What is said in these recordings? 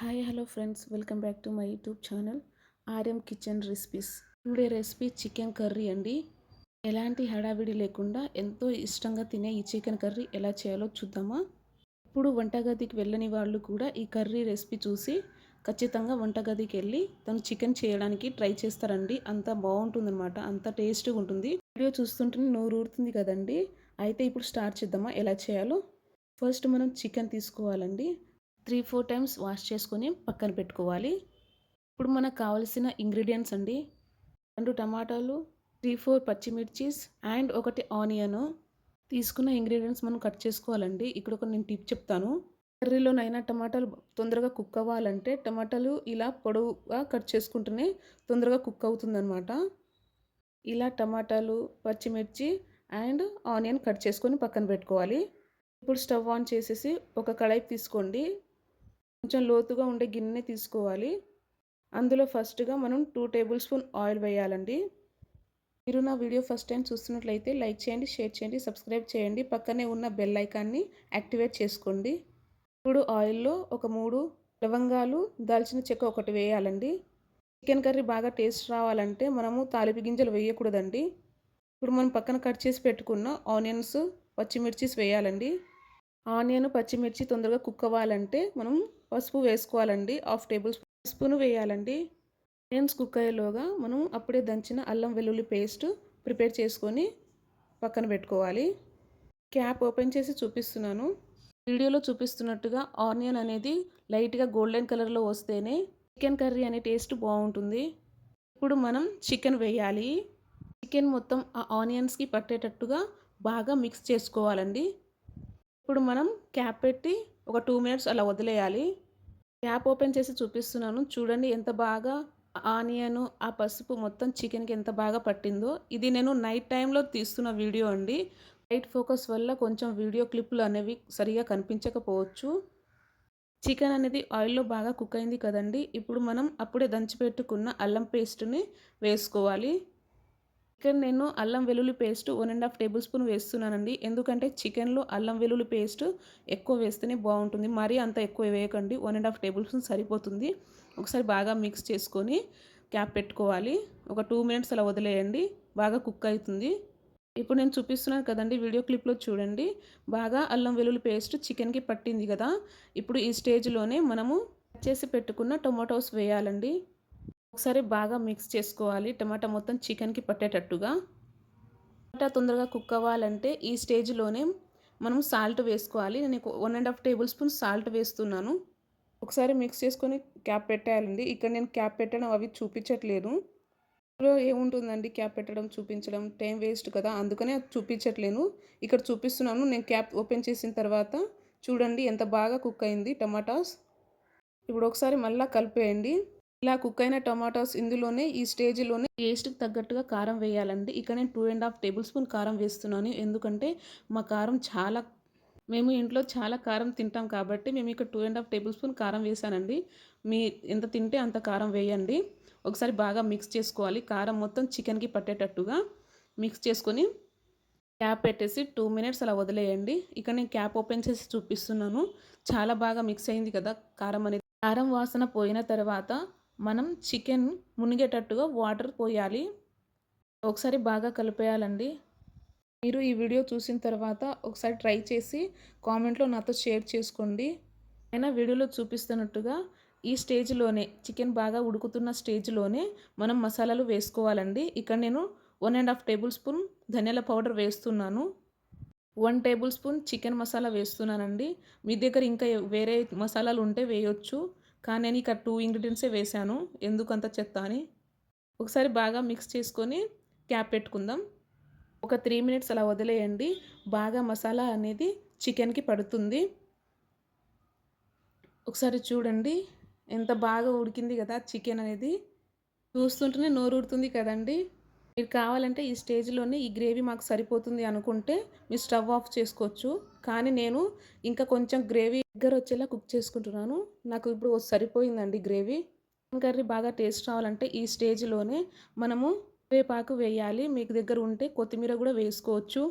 Hi hello friends. Welcome back to my YouTube channel RM kitchen recipes. Today recipe chicken curry అండి. ఎలాంటి హడావిడి లేకుండా ఎంతో ఇష్టంగా తినే ఈ చికెన్ కర్రీ ఎలా చేయాలో చూద్దామా? ఇప్పుడు వంటగదికి వెళ్ళని వాళ్ళు కూడా ఈ కర్రీ రెసిపీ చూసి ఖచ్చితంగా వంటగదికి వెళ్ళి తను చికెన్ చేయడానికి ట్రై చేస్తారండి. అంత బాగుంటుందన్నమాట. అంత టేస్ట్గా ఉంటుంది. వీడియో చూస్తుంటే నోరు ఊరుతుంది కదండి. అయితే ఇప్పుడు స్టార్ట్ చేద్దామా? ఎలా చేయాలో? ఫస్ట్ మనం చికెన్ తీసుకోవాలండి. త్రీ ఫోర్ టైమ్స్ వాష్ చేసుకొని పక్కన పెట్టుకోవాలి. ఇప్పుడు మనకు కావలసిన ఇంగ్రీడియంట్స్ అండి. రెండు టమాటాలు త్రీ ఫోర్ పచ్చిమిర్చీస్ అండ్ ఒకటి ఆనియన్. తీసుకున్న ఇంగ్రీడియంట్స్ మనం కట్ చేసుకోవాలండి. ఇక్కడ ఒక నేను టిప్ చెప్తాను. కర్రీలోనైనా టమాటాలు తొందరగా కుక్ అవ్వాలంటే టమాటాలు ఇలా పొడవుగా కట్ చేసుకుంటేనే తొందరగా కుక్ అవుతుందన్నమాట. ఇలా టమాటాలు పచ్చిమిర్చి అండ్ ఆనియన్ కట్ చేసుకొని పక్కన పెట్టుకోవాలి. ఇప్పుడు స్టవ్ ఆన్ చేసేసి ఒక కడాయి తీసుకోండి. కొంచెం లోతుగా ఉండే గిన్నె తీసుకోవాలి. అందులో ఫస్ట్గా మనం టూ టేబుల్ స్పూన్ ఆయిల్ వేయాలండి. మీరు నా వీడియో ఫస్ట్ టైం చూస్తున్నట్లయితే లైక్ చేయండి షేర్ చేయండి సబ్స్క్రైబ్ చేయండి. పక్కనే ఉన్న బెల్ ఐకాన్ని యాక్టివేట్ చేసుకోండి. ఇప్పుడు ఆయిల్లో ఒక మూడు లవంగాలు దాల్చిన చెక్క ఒకటి వేయాలండి. చికెన్ కర్రీ బాగా టేస్ట్ రావాలంటే మనము తాలిపి గింజలు వేయకూడదండి. ఇప్పుడు మనం పక్కన కట్ చేసి పెట్టుకున్న ఆనియన్స్ పచ్చిమిర్చిస్ వేయాలండి. ఆనియన్ పచ్చిమిర్చి తొందరగా కుక్ అవ్వాలంటే మనం పసుపు వేసుకోవాలండి హాఫ్ టేబుల్ స్పూన్ పసుపును వేయాలండి. ఆనియన్స్ కుక్ అయ్యేలోగా మనం అప్పుడే దంచిన అల్లం వెల్లుల్లి పేస్ట్ ప్రిపేర్ చేసుకొని పక్కన పెట్టుకోవాలి. క్యాప్ ఓపెన్ చేసి చూపిస్తున్నాను. వీడియోలో చూపిస్తున్నట్టుగా ఆనియన్ అనేది లైట్గా గోల్డెన్ కలర్లో వస్తేనే చికెన్ కర్రీ అనే టేస్ట్ బాగుంటుంది. ఇప్పుడు మనం చికెన్ వేయాలి. చికెన్ మొత్తం ఆ ఆనియన్స్కి పట్టేటట్టుగా బాగా మిక్స్ చేసుకోవాలండి. ఇప్పుడు మనం క్యాప్ పెట్టి ఒక టూ మినిట్స్ అలా వదిలేయాలి. ట్యాప్ ఓపెన్ చేసి చూపిస్తున్నాను. చూడండి ఎంత బాగా ఆనియన్ ఆ పసుపు మొత్తం చికెన్కి ఎంత బాగా పట్టిందో. ఇది నేను నైట్ టైంలో తీస్తున్న వీడియో అండి. లైట్ ఫోకస్ వల్ల కొంచెం వీడియో క్లిప్లు అనేవి సరిగా కనిపించకపోవచ్చు. చికెన్ అనేది ఆయిల్లో బాగా కుక్ అయింది కదండి. ఇప్పుడు మనం అప్పుడే దంచిపెట్టుకున్న అల్లం పేస్ట్ని వేసుకోవాలి. ఇక్కడ నేను అల్లం వెల్లుల్లి paste one and half tablespoon వేస్తున్నానండి. ఎందుకంటే చికెన్లో అల్లం వెల్లుల్లి పేస్ట్ ఎక్కువ వేస్తేనే బాగుంటుంది. మరీ అంత ఎక్కువ వేయకండి. One and half tablespoon సరిపోతుంది. ఒకసారి బాగా మిక్స్ చేసుకొని క్యాప్ పెట్టుకోవాలి. ఒక టూ మినిట్స్ అలా వదిలేయండి. బాగా కుక్ అవుతుంది. ఇప్పుడు నేను చూపిస్తున్నాను కదండి వీడియో క్లిప్లో చూడండి. బాగా అల్లం వెల్లుల్లి పేస్ట్ చికెన్కి పట్టింది కదా. ఇప్పుడు ఈ స్టేజ్లోనే మనము చేసి పెట్టుకున్న టొమాటోస్ వేయాలండి. ఒకసారి బాగా మిక్స్ చేసుకోవాలి. టమాటా మొత్తం చికెన్కి పట్టేటట్టుగా. టమాటా తొందరగా కుక్ అవ్వాలంటే ఈ స్టేజ్లోనే మనం సాల్ట్ వేసుకోవాలి. నేను one and half tablespoon salt వేస్తున్నాను. ఒకసారి మిక్స్ చేసుకొని క్యాప్ పెట్టేయాలండి. ఇక్కడ నేను క్యాప్ పెట్టడం అవి చూపించట్లేదు. ఇందులో ఏముంటుందండి క్యాప్ పెట్టడం చూపించడం? టైం వేస్ట్ కదా అందుకనే చూపించట్లేను. ఇక్కడ చూపిస్తున్నాను. నేను క్యాప్ ఓపెన్ చేసిన తర్వాత చూడండి ఎంత బాగా కుక్ అయింది టమాటాస్. ఇప్పుడు ఒకసారి మళ్ళీ కలిపేయండి. ఇలా కుక్ అయిన టొమాటోస్ ఇందులోనే ఈ స్టేజ్లోనే టేస్ట్కి తగ్గట్టుగా కారం వేయాలండి. ఇక్కడ నేను two and half tablespoon కారం వేస్తున్నాను. ఎందుకంటే మా కారం చాలా మేము ఇంట్లో చాలా కారం తింటాం కాబట్టి మేము ఇక్కడ two and half tablespoon కారం వేసానండి. మీ ఎంత తింటే అంత కారం వేయండి. ఒకసారి బాగా మిక్స్ చేసుకోవాలి. కారం మొత్తం చికెన్కి పట్టేటట్టుగా మిక్స్ చేసుకొని క్యాప్ పెట్టేసి టూ మినిట్స్ అలా వదిలేయండి. ఇక్కడ నేను క్యాప్ ఓపెన్ చేసి చూపిస్తున్నాను. చాలా బాగా మిక్స్ అయింది కదా కారం అనేది. కారం వాసన పోయిన తర్వాత మనం చికెన్ మునిగేటట్టుగా వాటర్ పోయాలి. ఒకసారి బాగా కలిపేయాలండి. మీరు ఈ వీడియో చూసిన తర్వాత ఒకసారి ట్రై చేసి కామెంట్లో నాతో షేర్ చేసుకోండి. అయినా వీడియోలో చూపిస్తున్నట్టుగా ఈ స్టేజ్లోనే చికెన్ బాగా ఉడుకుతున్న స్టేజ్లోనే మనం మసాలాలు వేసుకోవాలండి. ఇక్కడ నేను one and half tablespoon ధనియాల పౌడర్ వేస్తున్నాను. One tablespoon chicken masala వేస్తున్నానండి. మీ దగ్గర ఇంకా వేరే మసాలాలు ఉంటే వేయొచ్చు. కానీ నేను ఇక్కడ టూ ఇంగ్రీడియంట్సే వేశాను. ఎందుకంత చెత్త అని. ఒకసారి బాగా మిక్స్ చేసుకొని క్యాప్ పెట్టుకుందాం. ఒక త్రీ మినిట్స్ అలా వదిలేయండి. బాగా మసాలా అనేది చికెన్కి పడుతుంది. ఒకసారి చూడండి. ఎంత బాగా ఉడికింది కదా చికెన్ అనేది. చూస్తుంటేనే నోరు ఉడుతుంది కదండి. మీరు కావాలంటే ఈ స్టేజ్లోనే ఈ గ్రేవీ మాకు సరిపోతుంది అనుకుంటే మీరు స్టవ్ ఆఫ్ చేసుకోవచ్చు. కానీ నేను ఇంకా కొంచెం గ్రేవీ దగ్గర వచ్చేలా కుక్ చేసుకుంటున్నాను. నాకు ఇప్పుడు సరిపోయిందండి గ్రేవీ. కర్రీ బాగా టేస్ట్ రావాలంటే ఈ స్టేజ్లోనే మనము వేపాకు వేయాలి. మీకు దగ్గర ఉంటే కొత్తిమీర కూడా వేసుకోవచ్చు.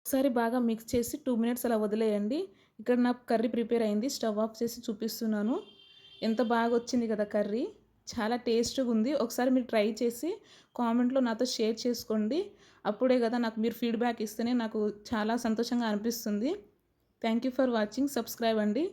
ఒకసారి బాగా మిక్స్ చేసి టూ మినిట్స్ అలా వదిలేయండి. ఇక్కడ నాకు కర్రీ ప్రిపేర్ అయింది. స్టవ్ ఆఫ్ చేసి చూపిస్తున్నాను. ఎంత బాగా వచ్చింది కదా కర్రీ. చాలా టేస్ట్గా ఉంది. ఒకసారి మీరు ట్రై చేసి కామెంట్లో నాతో షేర్ చేసుకోండి. అప్పుడే కదా నాకు మీరు ఫీడ్బ్యాక్ ఇస్తేనే నాకు చాలా సంతోషంగా అనిపిస్తుంది. Thank you for watching. Subscribe అండి.